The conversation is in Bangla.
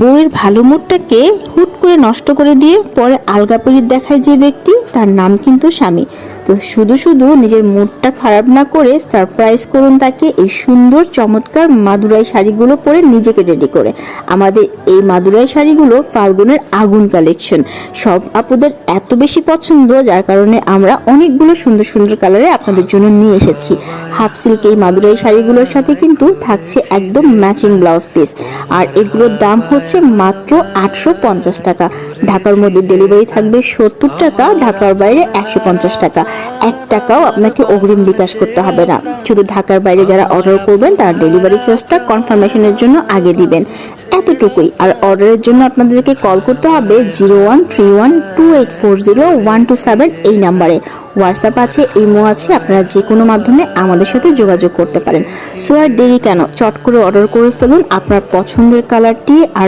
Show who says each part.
Speaker 1: বউয়ের ভালো মুডটাকে হুট করে নষ্ট করে দিয়ে পরে আলগাপরির দেখায় যে ব্যক্তি, তার নাম কিন্তু স্বামী। তো শুধু শুধু নিজের মুডটা খারাপ না করে সারপ্রাইজ করুন তাকে এই সুন্দর, চমৎকার মাদুরাই শাড়িগুলো পরে নিজেকে রেডি করে। আমাদের এই মাদুরাই শাড়িগুলো ফাল্গুনের আগুন কালেকশন সব আপুদের এত বেশি পছন্দ, যার কারণে আমরা অনেকগুলো সুন্দর সুন্দর কালারে আপনাদের জন্য নিয়ে এসেছি। হাফ সিল্ক এই মাদুরাই শাড়িগুলোর সাথে কিন্তু থাকছে একদম ম্যাচিং ব্লাউজ পিস আর এগুলোর দাম হচ্ছে মাত্র আটশো পঞ্চাশ টাকা। ঢাকার মধ্যে ডেলিভারি থাকবে সত্তর টাকা, ঢাকার বাইরে একশো পঞ্চাশ টাকা। এক টাকাও আপনাকে অগ্রিম বিকাশ করতে হবে না। শুধু ঢাকার বাইরে যারা অর্ডার করবেন, তারা ডেলিভারি চার্জটা কনফার্মেশনের জন্য আগে দিবেন। এতটুকুই। আর অর্ডারের জন্য আপনাদেরকে কল করতে হবে zero one three one two eight four zero one two seven এই নাম্বারে। হোয়াটসঅ্যাপ আছে ইমো আছে, আপনারা যে কোনো মাধ্যমে আমাদের সাথে যোগাযোগ করতে পারেন। সো আর দেরি কেন? চট করে অর্ডার করে ফেলুন, আপনার পছন্দের কালারটি আর